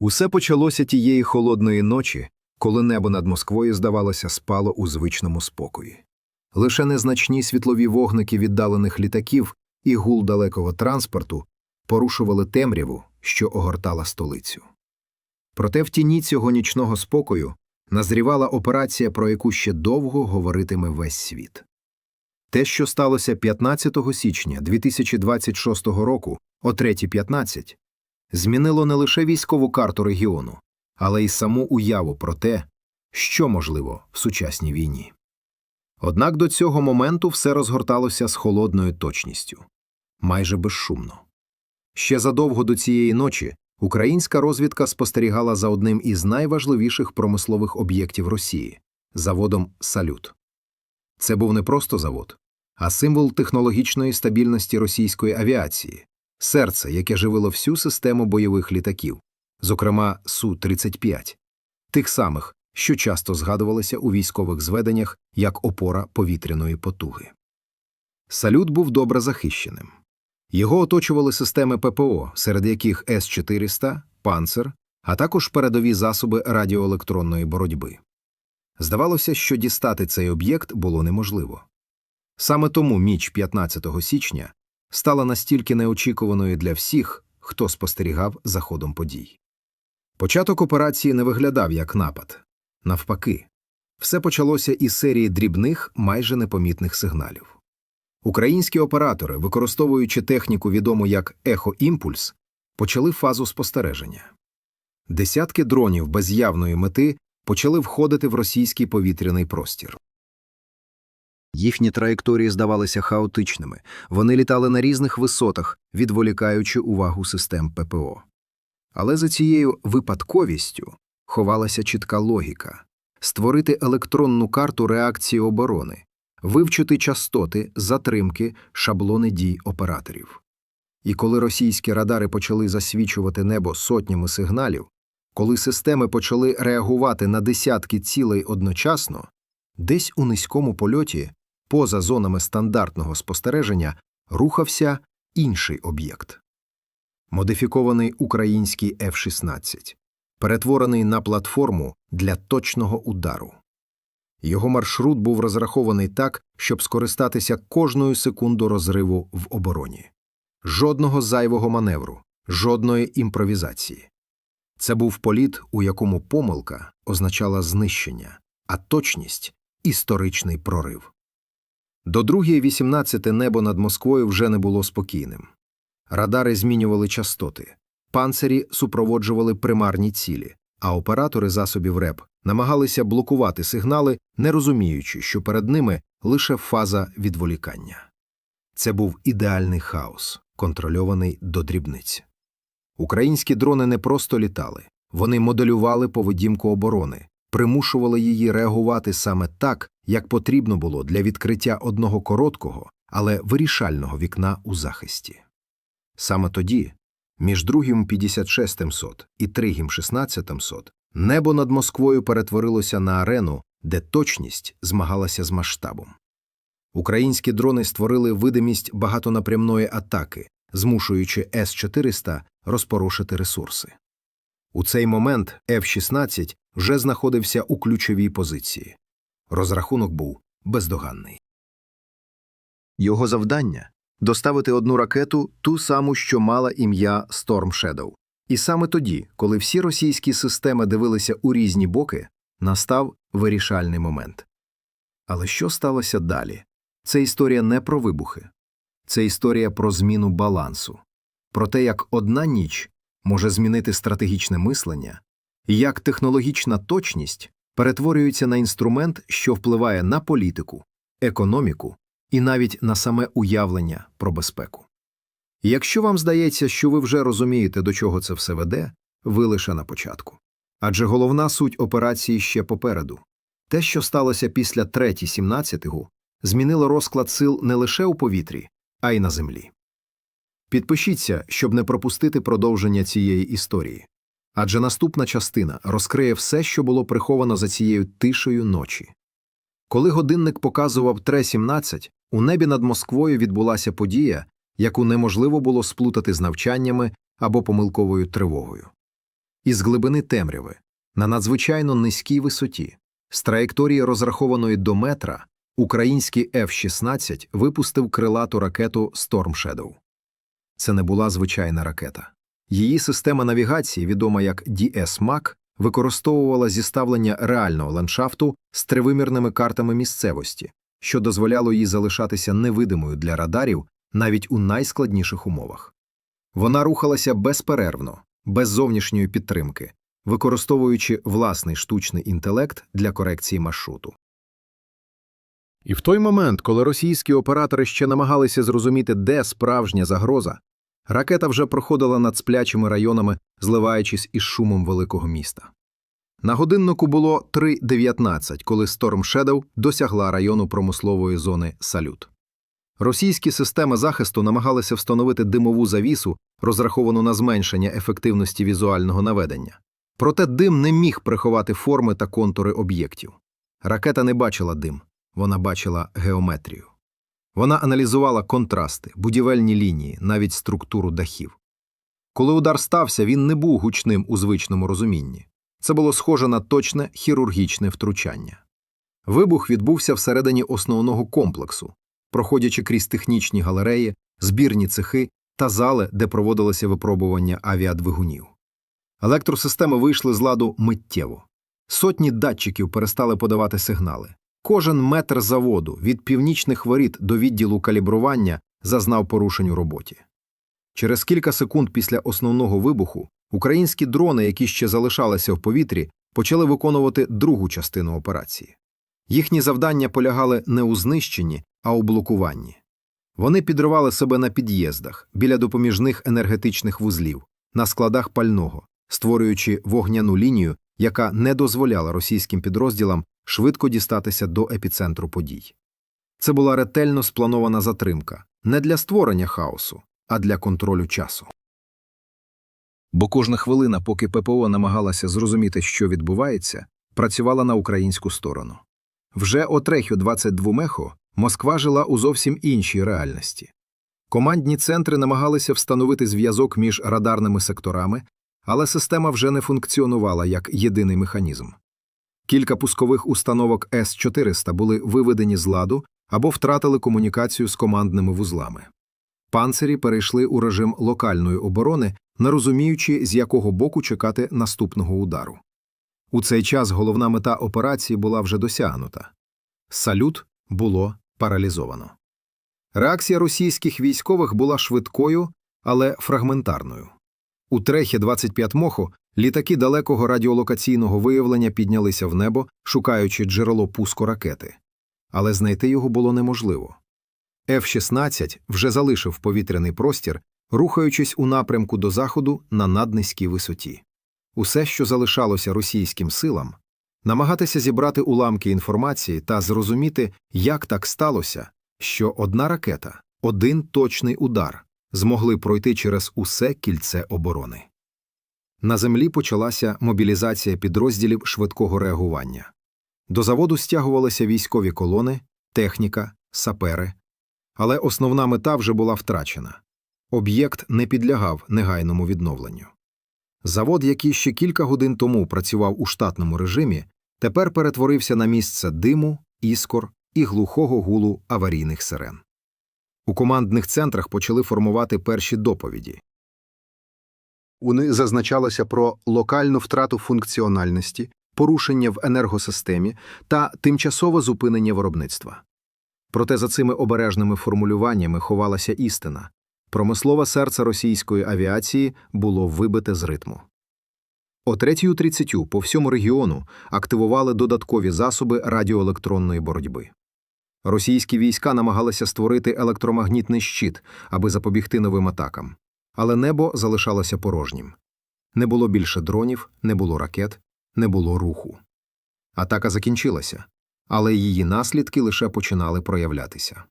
Усе почалося тієї холодної ночі, коли небо над Москвою, здавалося, спало у звичному спокої. Лише незначні світлові вогники віддалених літаків і гул далекого транспорту порушували темряву, що огортала столицю. Проте в тіні цього нічного спокою назрівала операція, про яку ще довго говоритиме весь світ. Те, що сталося 15 січня 2026 року о 3.15, змінило не лише військову карту регіону, але й саму уяву про те, що можливо в сучасній війні. Однак до цього моменту все розгорталося з холодною точністю, майже безшумно. Ще задовго до цієї ночі українська розвідка спостерігала за одним із найважливіших промислових об'єктів Росії заводом Салют. Це був не просто завод, а символ технологічної стабільності російської авіації, серце, яке живило всю систему бойових літаків, зокрема Су-35, тих самих, що часто згадувалися у військових зведеннях як опора повітряної потуги. Салют був добре захищеним. Його оточували системи ППО, серед яких С-400, «Панцер», а також передові засоби радіоелектронної боротьби. Здавалося, що дістати цей об'єкт було неможливо. Саме тому міч 15 січня стала настільки неочікуваною для всіх, хто спостерігав за ходом подій. Початок операції не виглядав як напад. Навпаки, все почалося із серії дрібних, майже непомітних сигналів. Українські оператори, використовуючи техніку, відому як ехоімпульс, почали фазу спостереження. Десятки дронів без явної мети почали входити в російський повітряний простір. Їхні траєкторії здавалися хаотичними, вони літали на різних висотах, відволікаючи увагу систем ППО. Але за цією випадковістю ховалася чітка логіка створити електронну карту реакції оборони, вивчити частоти, затримки, шаблони дій операторів. І коли російські радари почали засвічувати небо сотнями сигналів, коли системи почали реагувати на десятки цілей одночасно, десь у низькому польоті, поза зонами стандартного спостереження, рухався інший об'єкт. Модифікований український F-16, перетворений на платформу для точного удару. Його маршрут був розрахований так, щоб скористатися кожною секунду розриву в обороні. Жодного зайвого маневру, жодної імпровізації. Це був політ, у якому помилка означала знищення, а точність історичний прорив. До другої 18 небо над Москвою вже не було спокійним. Радари змінювали частоти, панцирі супроводжували примарні цілі, а оператори засобів РЕП намагалися блокувати сигнали, не розуміючи, що перед ними лише фаза відволікання. Це був ідеальний хаос, контрольований до дрібниць. Українські дрони не просто літали, вони моделювали поведінку оборони, примушували її реагувати саме так, як потрібно було для відкриття одного короткого, але вирішального вікна у захисті. Саме тоді, між другим 56 сот і тригім 16 сот, небо над Москвою перетворилося на арену, де точність змагалася з масштабом. Українські дрони створили видимість багатонапрямної атаки, змушуючи С-400 розпорушити ресурси. У цей момент F-16 вже знаходився у ключовій позиції. Розрахунок був бездоганний. Його завдання доставити одну ракету, ту саму, що мала ім'я Storm Shadow. І саме тоді, коли всі російські системи дивилися у різні боки, настав вирішальний момент. Але що сталося далі? Це історія не про вибухи, це історія про зміну балансу, про те, як одна ніч може змінити стратегічне мислення, як технологічна точність перетворюється на інструмент, що впливає на політику, економіку і навіть на саме уявлення про безпеку. Якщо вам здається, що ви вже розумієте, до чого це все веде, ви лише на початку. Адже головна суть операції ще попереду. Те, що сталося після 3.17, змінило розклад сил не лише у повітрі, а й на землі. Підпишіться, щоб не пропустити продовження цієї історії. Адже наступна частина розкриє все, що було приховано за цією тишею ночі. Коли годинник показував 3.17, у небі над Москвою відбулася подія, яку неможливо було сплутати з навчаннями або помилковою тривогою. Із глибини темряви, на надзвичайно низькій висоті, з траєкторії розрахованої до метра, український F-16 випустив крилату ракету Storm Shadow. Це не була звичайна ракета. Її система навігації, відома як DS-MAC, використовувала зіставлення реального ландшафту з тривимірними картами місцевості, що дозволяло їй залишатися невидимою для радарів навіть у найскладніших умовах. Вона рухалася безперервно, без зовнішньої підтримки, використовуючи власний штучний інтелект для корекції маршруту. І в той момент, коли російські оператори ще намагалися зрозуміти, де справжня загроза, ракета вже проходила над сплячими районами, зливаючись із шумом великого міста. На годиннику було 3.19, коли Storm Shadow досягла району промислової зони Салют. Російські системи захисту намагалися встановити димову завісу, розраховану на зменшення ефективності візуального наведення. Проте дим не міг приховати форми та контури об'єктів. Ракета не бачила дим, вона бачила геометрію. Вона аналізувала контрасти, будівельні лінії, навіть структуру дахів. Коли удар стався, він не був гучним у звичному розумінні. Це було схоже на точне хірургічне втручання. Вибух відбувся всередині основного комплексу, проходячи крізь технічні галереї, збірні цехи та зали, де проводилося випробування авіадвигунів. Електросистеми вийшли з ладу миттєво. Сотні датчиків перестали подавати сигнали. Кожен метр заводу від північних воріт до відділу калібрування зазнав порушень у роботі. Через кілька секунд після основного вибуху українські дрони, які ще залишалися в повітрі, почали виконувати другу частину операції. Їхні завдання полягали не у знищенні, а у блокуванні. Вони підривали себе на під'їздах, біля допоміжних енергетичних вузлів, на складах пального, створюючи вогняну лінію, яка не дозволяла російським підрозділам швидко дістатися до епіцентру подій. Це була ретельно спланована затримка не для створення хаосу, а для контролю часу. Бо кожна хвилина, поки ППО намагалася зрозуміти, що відбувається, працювала на українську сторону. Вже о трехю 22 мехо Москва жила у зовсім іншій реальності. Командні центри намагалися встановити зв'язок між радарними секторами, але система вже не функціонувала як єдиний механізм. Кілька пускових установок С-400 були виведені з ладу або втратили комунікацію з командними вузлами. Панцирі перейшли у режим локальної оборони, не розуміючи, з якого боку чекати наступного удару. У цей час головна мета операції була вже досягнута. Салют було паралізовано. Реакція російських військових була швидкою, але фрагментарною. У трехі 25 моху літаки далекого радіолокаційного виявлення піднялися в небо, шукаючи джерело пуску ракети. Але знайти його було неможливо. F-16 вже залишив повітряний простір, рухаючись у напрямку до заходу на наднизькій висоті. Усе, що залишалося російським силам, намагатися зібрати уламки інформації та зрозуміти, як так сталося, що одна ракета, один точний удар змогли пройти через усе кільце оборони. На землі почалася мобілізація підрозділів швидкого реагування. До заводу стягувалися військові колони, техніка, сапери, але основна мета вже була втрачена. Об'єкт не підлягав негайному відновленню. Завод, який ще кілька годин тому працював у штатному режимі, тепер перетворився на місце диму, іскор і глухого гулу аварійних сирен. У командних центрах почали формувати перші доповіді. У них зазначалося про локальну втрату функціональності, порушення в енергосистемі та тимчасове зупинення виробництва. Проте за цими обережними формулюваннями ховалася істина промислове серце російської авіації було вибите з ритму. О 3.30 по всьому регіону активували додаткові засоби радіоелектронної боротьби. Російські війська намагалися створити електромагнітний щит, аби запобігти новим атакам, але небо залишалося порожнім. Не було більше дронів, не було ракет, не було руху. Атака закінчилася, але її наслідки лише починали проявлятися.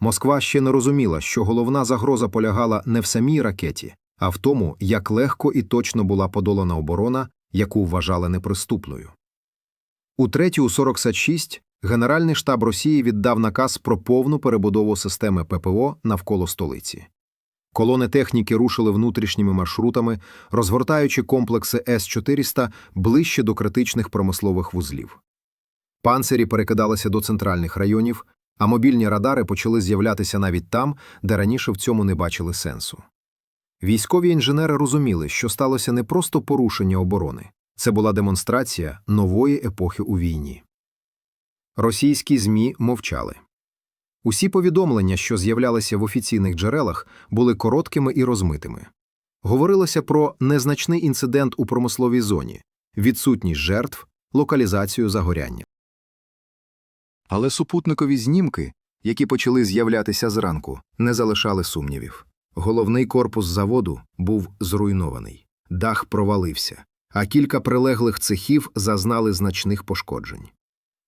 Москва ще не розуміла, що головна загроза полягала не в самій ракеті, а в тому, як легко і точно була подолана оборона, яку вважали неприступною. У 3.46 Генеральний штаб Росії віддав наказ про повну перебудову системи ППО навколо столиці. Колони техніки рушили внутрішніми маршрутами, розгортаючи комплекси С-400 ближче до критичних промислових вузлів. Панцирі перекидалися до центральних районів, а мобільні радари почали з'являтися навіть там, де раніше в цьому не бачили сенсу. Військові інженери розуміли, що сталося не просто порушення оборони, це була демонстрація нової епохи у війні. Російські ЗМІ мовчали. Усі повідомлення, що з'являлися в офіційних джерелах, були короткими і розмитими. Говорилося про незначний інцидент у промисловій зоні, відсутність жертв, локалізацію загоряння. Але супутникові знімки, які почали з'являтися зранку, не залишали сумнівів. Головний корпус заводу був зруйнований, дах провалився, а кілька прилеглих цехів зазнали значних пошкоджень.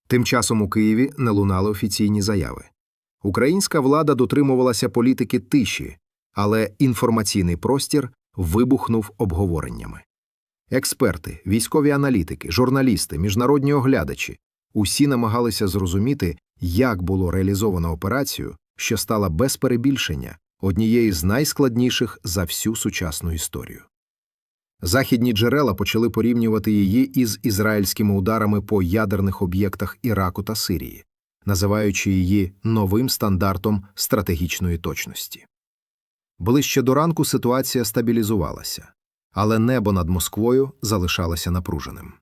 Тим часом у Києві не лунали офіційні заяви. Українська влада дотримувалася політики тиші, але інформаційний простір вибухнув обговореннями. Експерти, військові аналітики, журналісти, міжнародні оглядачі усі намагалися зрозуміти, як було реалізовано операцію, що стала без перебільшення однією з найскладніших за всю сучасну історію. Західні джерела почали порівнювати її із ізраїльськими ударами по ядерних об'єктах Іраку та Сирії, називаючи її новим стандартом стратегічної точності. Ближче до ранку ситуація стабілізувалася, але небо над Москвою залишалося напруженим.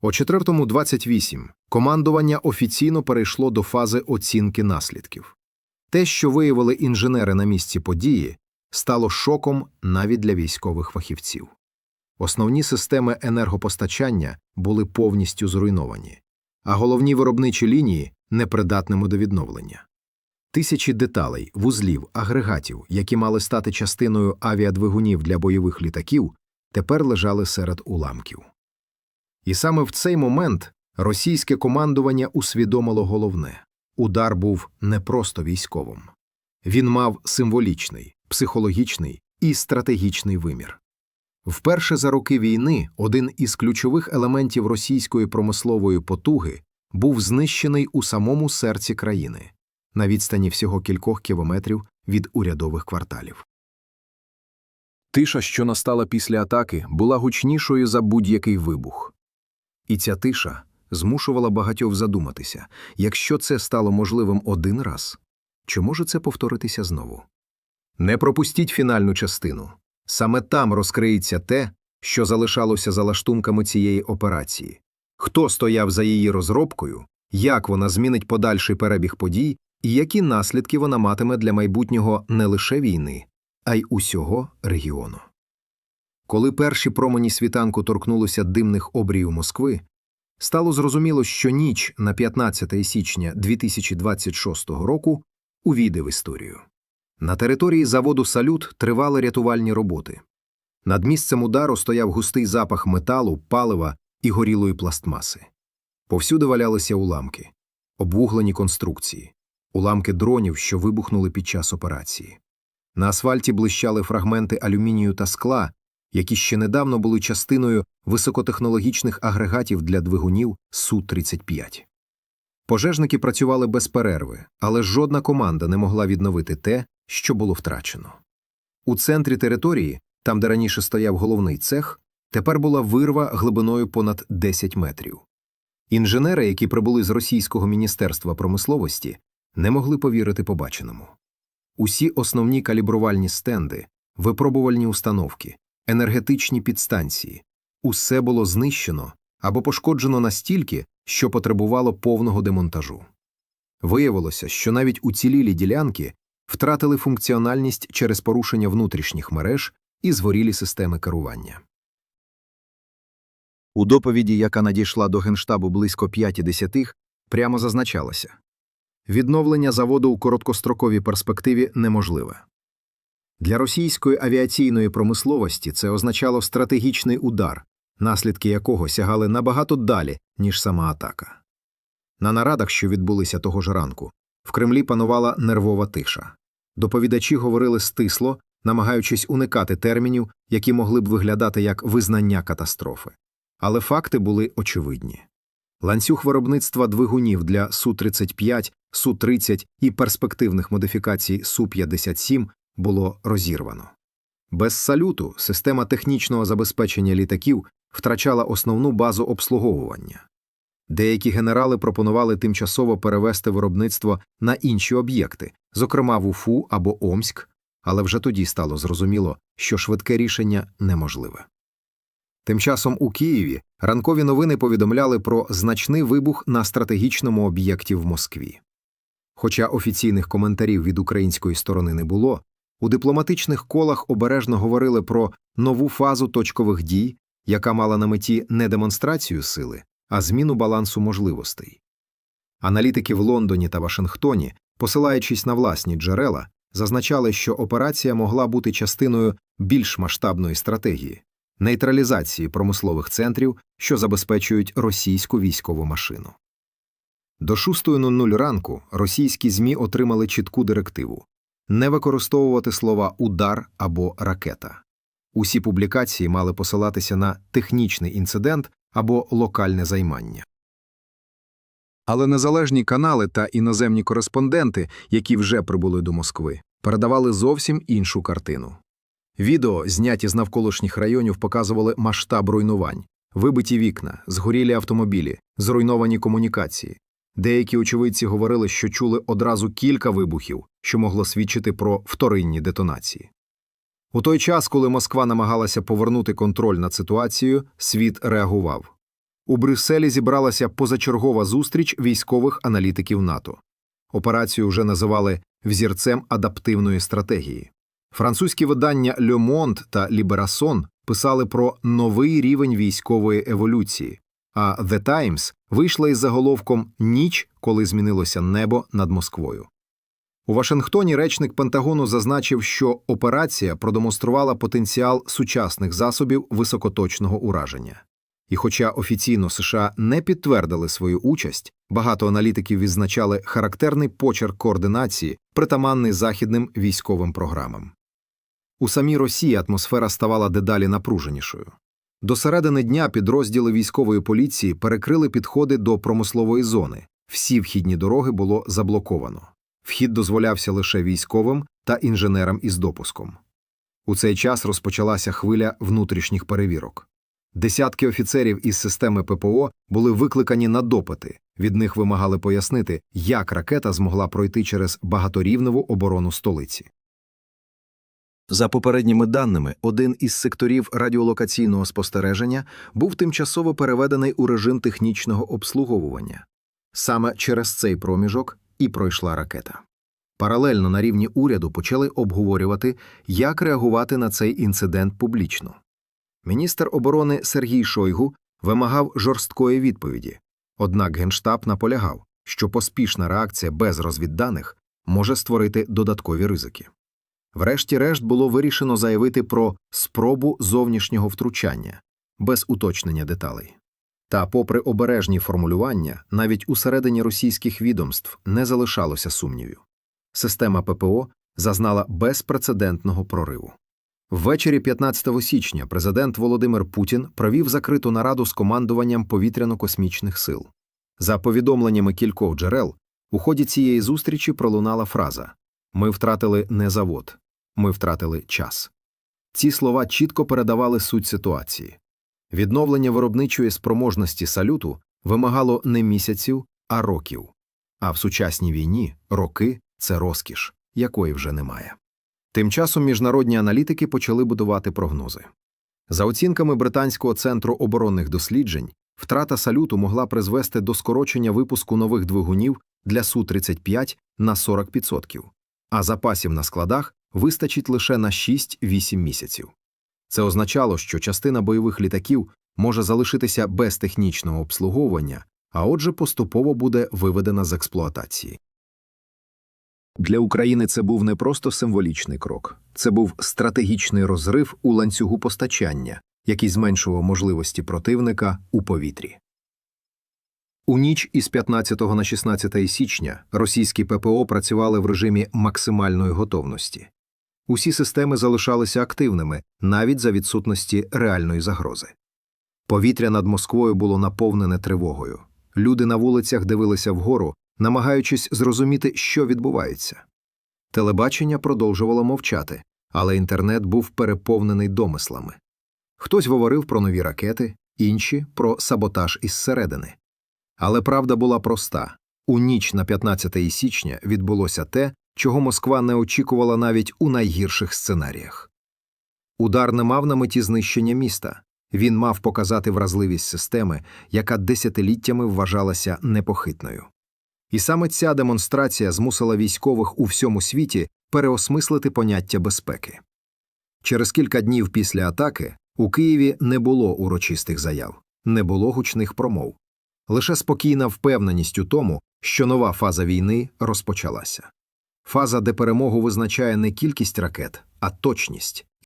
О 4.28 командування офіційно перейшло до фази оцінки наслідків. Те, що виявили інженери на місці події, стало шоком навіть для військових фахівців. Основні системи енергопостачання були повністю зруйновані, а головні виробничі лінії непридатними до відновлення. Тисячі деталей, вузлів, агрегатів, які мали стати частиною авіадвигунів для бойових літаків, тепер лежали серед уламків. І саме в цей момент російське командування усвідомило головне удар був не просто військовим. Він мав символічний, психологічний і стратегічний вимір. Вперше за роки війни один із ключових елементів російської промислової потуги був знищений у самому серці країни на відстані всього кількох кілометрів від урядових кварталів. Тиша, що настала після атаки, була гучнішою за будь-який вибух. І ця тиша змушувала багатьох задуматися якщо це стало можливим один раз, чи може це повторитися знову? Не пропустіть фінальну частину. Саме там розкриється те, що залишалося за лаштунками цієї операції. Хто стояв за її розробкою, як вона змінить подальший перебіг подій і які наслідки вона матиме для майбутнього не лише війни, а й усього регіону. Коли перші промені світанку торкнулися димних обріїв Москви, стало зрозуміло, що ніч на 15 січня 2026 року увійде в історію. На території заводу «Салют» тривали рятувальні роботи. Над місцем удару стояв густий запах металу, палива і горілої пластмаси. Повсюди валялися уламки, обвуглені конструкції, уламки дронів, що вибухнули під час операції. На асфальті блищали фрагменти алюмінію та скла, які ще недавно були частиною високотехнологічних агрегатів для двигунів Су-35. Пожежники працювали без перерви, але жодна команда не могла відновити те, що було втрачено. У центрі території, там де раніше стояв головний цех, тепер була вирва глибиною понад 10 метрів. Інженери, які прибули з Російського міністерства промисловості, не могли повірити побаченому. Усі основні калібрувальні стенди, випробувальні установки, енергетичні підстанції усе було знищено або пошкоджено настільки, що потребувало повного демонтажу. Виявилося, що навіть уцілілі ділянки втратили функціональність через порушення внутрішніх мереж і згорілі системи керування. У доповіді, яка надійшла до Генштабу близько 5.10, прямо зазначалося відновлення заводу у короткостроковій перспективі неможливе. Для російської авіаційної промисловості це означало стратегічний удар, наслідки якого сягали набагато далі, ніж сама атака. На нарадах, що відбулися того ж ранку, в Кремлі панувала нервова тиша. Доповідачі говорили стисло, намагаючись уникати термінів, які могли б виглядати як визнання катастрофи. Але факти були очевидні. Ланцюг виробництва двигунів для Су-35, Су-30 і перспективних модифікацій Су-57 було розірвано. Без салюту система технічного забезпечення літаків втрачала основну базу обслуговування. Деякі генерали пропонували тимчасово перевести виробництво на інші об'єкти, зокрема в Уфу або Омськ, але вже тоді стало зрозуміло, що швидке рішення неможливе. Тим часом у Києві ранкові новини повідомляли про значний вибух на стратегічному об'єкті в Москві. Хоча офіційних коментарів від української сторони не було, у дипломатичних колах обережно говорили про нову фазу точкових дій, яка мала на меті не демонстрацію сили, а зміну балансу можливостей. Аналітики в Лондоні та Вашингтоні, посилаючись на власні джерела, зазначали, що операція могла бути частиною більш масштабної стратегії нейтралізації промислових центрів, що забезпечують російську військову машину. До 6.00 ранку російські ЗМІ отримали чітку директиву не використовувати слова удар або ракета. Усі публікації мали посилатися на технічний інцидент або локальне займання. Але незалежні канали та іноземні кореспонденти, які вже прибули до Москви, передавали зовсім іншу картину. Відео, зняті з навколишніх районів, показували масштаб руйнувань, вибиті вікна, згорілі автомобілі, зруйновані комунікації. Деякі очевидці говорили, що чули одразу кілька вибухів, що могло свідчити про вторинні детонації. У той час, коли Москва намагалася повернути контроль над ситуацією, світ реагував. У Брюсселі зібралася позачергова зустріч військових аналітиків НАТО. Операцію вже називали взірцем адаптивної стратегії. Французькі видання Le Monde та Libération писали про новий рівень військової еволюції, а The Times вийшла із заголовком Ніч, коли змінилося небо над Москвою. У Вашингтоні речник Пентагону зазначив, що операція продемонструвала потенціал сучасних засобів високоточного ураження. І хоча офіційно США не підтвердили свою участь, багато аналітиків відзначали характерний почерк координації, притаманний західним військовим програмам. У самій Росії атмосфера ставала дедалі напруженішою. До середини дня підрозділи військової поліції перекрили підходи до промислової зони, всі вхідні дороги було заблоковано. Вхід дозволявся лише військовим та інженерам із допуском. У цей час розпочалася хвиля внутрішніх перевірок. Десятки офіцерів із системи ППО були викликані на допити, від них вимагали пояснити, як ракета змогла пройти через багаторівневу оборону столиці. За попередніми даними, один із секторів радіолокаційного спостереження був тимчасово переведений у режим технічного обслуговування. Саме через цей проміжок і пройшла ракета. Паралельно на рівні уряду почали обговорювати, як реагувати на цей інцидент публічно. Міністр оборони Сергій Шойгу вимагав жорсткої відповіді, однак Генштаб наполягав, що поспішна реакція без розвідданих може створити додаткові ризики. Врешті-решт було вирішено заявити про спробу зовнішнього втручання без уточнення деталей. Та, попри обережні формулювання, навіть усередині російських відомств не залишалося сумнівів. Система ППО зазнала безпрецедентного прориву. Ввечері 15 січня президент Володимир Путін провів закриту нараду з командуванням повітряно-космічних сил. За повідомленнями кількох джерел, у ході цієї зустрічі пролунала фраза Ми втратили не завод, ми втратили час. Ці слова чітко передавали суть ситуації. Відновлення виробничої спроможності салюту вимагало не місяців, а років. А в сучасній війні роки це розкіш, якої вже немає. Тим часом міжнародні аналітики почали будувати прогнози. За оцінками Британського центру оборонних досліджень, втрата салюту могла призвести до скорочення випуску нових двигунів для Су-35 на 40%, а запасів на складах вистачить лише на 6-8 місяців. Це означало, що частина бойових літаків може залишитися без технічного обслуговування, а отже, поступово буде виведена з експлуатації. Для України це був не просто символічний крок, це був стратегічний розрив у ланцюгу постачання, який зменшував можливості противника у повітрі. У ніч із 15 на 16 січня російські ППО працювали в режимі максимальної готовності. Усі системи залишалися активними навіть за відсутності реальної загрози. Повітря над Москвою було наповнене тривогою. Люди на вулицях дивилися вгору, намагаючись зрозуміти, що відбувається. Телебачення продовжувало мовчати, але інтернет був переповнений домислами. Хтось говорив про нові ракети, інші про саботаж із середини. Але правда була проста у ніч на 15 січня відбулося те, чого Москва не очікувала навіть у найгірших сценаріях. Удар не мав на меті знищення міста, він мав показати вразливість системи, яка десятиліттями вважалася непохитною. І саме ця демонстрація змусила військових у всьому світі переосмислити поняття безпеки. Через кілька днів після атаки у Києві не було урочистих заяв, не було гучних промов, лише спокійна впевненість у тому, що нова фаза війни розпочалася. Фаза, де перемогу визначає не кількість ракет, а точність,